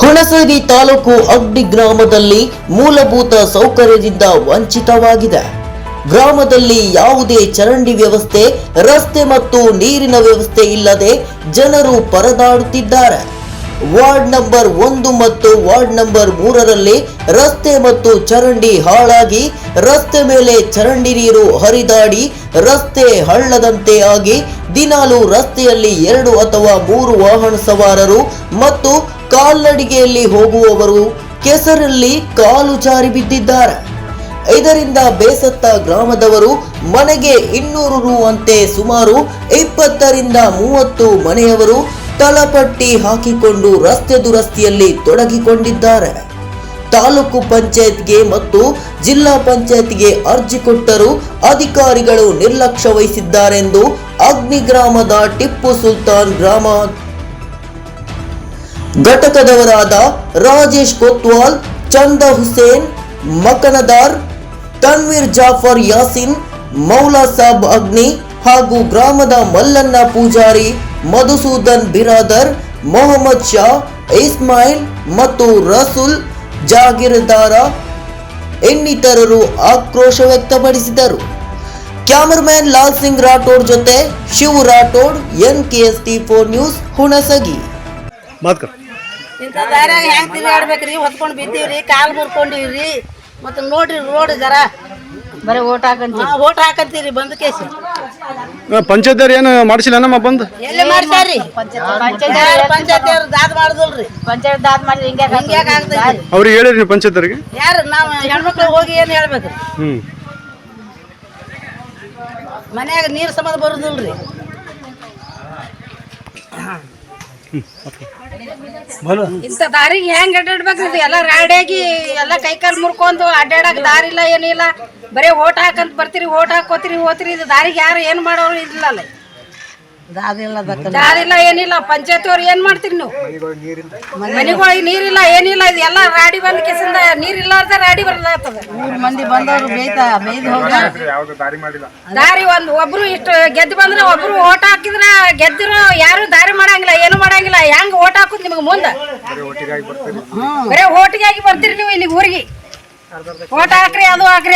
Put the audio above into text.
ಹುಣಸಗಿ ತಾಲೂಕು ಅಗ್ಡಿ ಗ್ರಾಮದಲ್ಲಿ ಮೂಲಭೂತ ಸೌಕರ್ಯದಿಂದ ವಂಚಿತವಾಗಿದೆ. ಗ್ರಾಮದಲ್ಲಿ ಯಾವುದೇ ಚರಂಡಿ ವ್ಯವಸ್ಥೆ, ರಸ್ತೆ ಮತ್ತು ನೀರಿನ ವ್ಯವಸ್ಥೆ ಇಲ್ಲದೆ ಜನರು ಪರದಾಡುತ್ತಿದ್ದಾರೆ. ವಾರ್ಡ್ ನಂಬರ್ ಒಂದು ಮತ್ತು ವಾರ್ಡ್ ನಂಬರ್ ಮೂರರಲ್ಲಿ ರಸ್ತೆ ಮತ್ತು ಚರಂಡಿ ಹಾಳಾಗಿ, ರಸ್ತೆ ಮೇಲೆ ಚರಂಡಿ ನೀರು ಹರಿದಾಡಿ, ರಸ್ತೆ ಹಳ್ಳದಂತೆ ಆಗಿ ದಿನಾಲು ರಸ್ತೆಯಲ್ಲಿ ಎರಡು ಅಥವಾ ಮೂರು ವಾಹನ ಸವಾರರು ಮತ್ತು ಕಾಲ್ನಡಿಗೆಯಲ್ಲಿ ಹೋಗುವವರು ಕೆಸರಲ್ಲಿ ಕಾಲು ಜಾರಿ ಬಿದ್ದಿದ್ದಾರೆ. ಇದರಿಂದ ಬೇಸತ್ತ ಗ್ರಾಮದವರು ಮನೆಗೆ ಇನ್ನೂರು ರು ಅಂತೆ ಸುಮಾರು ಇಪ್ಪತ್ತರಿಂದ ಮೂವತ್ತು ಮನೆಯವರು ತಲಪಟ್ಟಿ ಹಾಕಿಕೊಂಡು ರಸ್ತೆ ದುರಸ್ತಿಯಲ್ಲಿ ತೊಡಗಿಕೊಂಡಿದ್ದಾರೆ. ತಾಲೂಕು ಪಂಚಾಯತ್ಗೆ ಮತ್ತು ಜಿಲ್ಲಾ ಪಂಚಾಯತ್ಗೆ ಅರ್ಜಿ ಕೊಟ್ಟರೂ ಅಧಿಕಾರಿಗಳು ನಿರ್ಲಕ್ಷ್ಯ ವಹಿಸಿದ್ದಾರೆಂದು ಅಗ್ನಿ ಗ್ರಾಮದ ಟಿಪ್ಪು ಸುಲ್ತಾನ್ ಗ್ರಾಮ ಘಟಕದವರಾದ ರಾಜೇಶ್ ಕೊತ್ವಾಲ್, ಚಂದ ಹುಸೇನ್, ಮಕನದಾರ್, ತನ್ವೀರ್ ಜಾಫರ್ ಯಾಸಿನ್, ಮೌಲಾ ಸಾಬ್ ಅಗ್ನಿ ಹಾಗೂ ಗ್ರಾಮದ ಮಲ್ಲಣ್ಣ ಪೂಜಾರಿ ಮಧುಸೂದನ್ ಬಿರಾದರ್, ಮೊಹಮ್ಮದ್ ಶಾ, ಇಸ್ಮಾಯಿಲ್ ಮತ್ತು ರಸೂಲ್ ಜಾಗೀರ್ದಾರ ಇನ್ನಿತರರು ಆಕ್ರೋಶ ವ್ಯಕ್ತಪಡಿಸಿದರು. ಕ್ಯಾಮರಾಮನ್ ಲಾಲ್ ಸಿಂಗ್ ರಾಠೋಡ್ ಜೊತೆ Shiv Rathod, N K S T four news Hunasagi. ಇಂಥ ದಾರ್ಯಾಗ ಹೆಂಗ್ ತಿರುಗಾಡ್ಬೇಕ್ರಿ? ಹೊತ್ಕೊಂಡು ಬಿದ್ದೀವ್ರಿ ಕಾಲು ಮುರ್ಕೊಂಡಿವ್ರಿ. ಮತ್ತು ನೋಡ್ರಿ ರೋಡ್ ಜರ. ಬರೀ ಓಟ್ ಹಾಕಂತ ಓಟ್ ಹಾಕಂತೀರಿ ಬಂದ ಕೇಸಿ. ಪಂಚಾಯತ್ ಏನು ಮಾಡಿಸಿಲ್ಲ ನಮ್ಮ ಬಂದು? ಎಲ್ಲಿ ಮಾಡ್ಸಾರಿ ಪಂಚಾಯತ್ ಪಂಚಾಯತ್ ಅವ್ರು ದಾದ್ ಮಾಡುದಿಲ್ರಿ. ಪಂಚಾಯತ್ ದಾದ್ ಮಾಡಿ ಹಿಂಗೆ ಹಿಂಗ್ಯಾಕ್ ಆಗ್ತದೆ ಅವ್ರಿಗೆ ಹೇಳಿರಿ ನೀವು ಪಂಚಾಯತ್ರಿಗೆ ಯಾರು ನಾವು ಹೆಣ್ಮಕ್ಳಿಗೆ ಹೋಗಿ ಏನು ಹೇಳ್ಬೇಕು ಹ್ಞೂ ಮನ್ಯಾಗ ಬರೋದಿಲ್ಲ ಸಂಬಂಧ ಬರುದಿಲ್ರಿ. ಇಂಥ ದಾರಿಗೆ ಹೆಂಗ್ ಅಡ್ಡಾಡ್ಬೇಕ್ರಿ ಎಲ್ಲ ರಾಡಿಯಾಗಿ ಎಲ್ಲ ಕೈಕಾಲು ಮುರ್ಕೊಂಡು ಅಡ್ಡಾಡಕ್ ದಾರಿ ಇಲ್ಲ ಏನಿಲ್ಲ. ಬರೀ ಓಟ್ ಹಾಕಂತ ಬರ್ತೀರಿ, ಓಟ್ ಹಾಕೋತೀರಿ ಹೋತ್ರಿ ಇದು ದಾರಿಗೆ ಯಾರು ಏನ್ ಮಾಡೋರು ಇಲ್ಲಲ್ಲ. ದಾದ್ ಇಲ್ಲದಕ್ಕ ದಾರಿ ಇಲ್ಲ ಏನಿಲ್ಲ. ಪಂಚಾಯತ್ ಅವ್ರು ಏನ್ ಮಾಡ್ತೀರಿ ನೀವು? ಮನೆಗಳಿಗೆ ನೀರಿಲ್ಲ ಏನಿಲ್ಲ. ಇದು ಎಲ್ಲ ರಾಡಿ ಬಂದ ಕೆಸಿಂದ ನೀರಿಲ್ಲಾರ್ದ ರಾಡಿ ಬರ್ಲಾಗ್ತದ ಮೂರ್ ಮಂದಿ ಬಂದವರು ಬೇಯ್ತಾ ಬೇಯ್ದು ದಾರಿ ಒಂದು ಒಬ್ರು ಇಷ್ಟು ಗೆದ್ದು ಬಂದ್ರೆ ಒಬ್ರು ಓಟ್ ಹಾಕಿದ್ರ ಗೆದ್ದಿರೋ ಯಾರು ದಾರಿ ಮಾಡಂಗಿಲ್ಲ ಏನು ಮಾಡಂಗಿಲ್ಲ. ಹೆಂಗ್ ಓಟ್ ಹಾಕುದ್ ನಿಮ್ಗೆ ಮುಂದ? ಬರೇ ಓಟಿಗಾಗಿ ಬರ್ತೀರಿ. ನೀವು ಇಲ್ಲಿ ಊರಿಗೆ. ಓಟ್ ಹಾಕ್ರಿ ಅದು ಹಾಕ್ರಿ.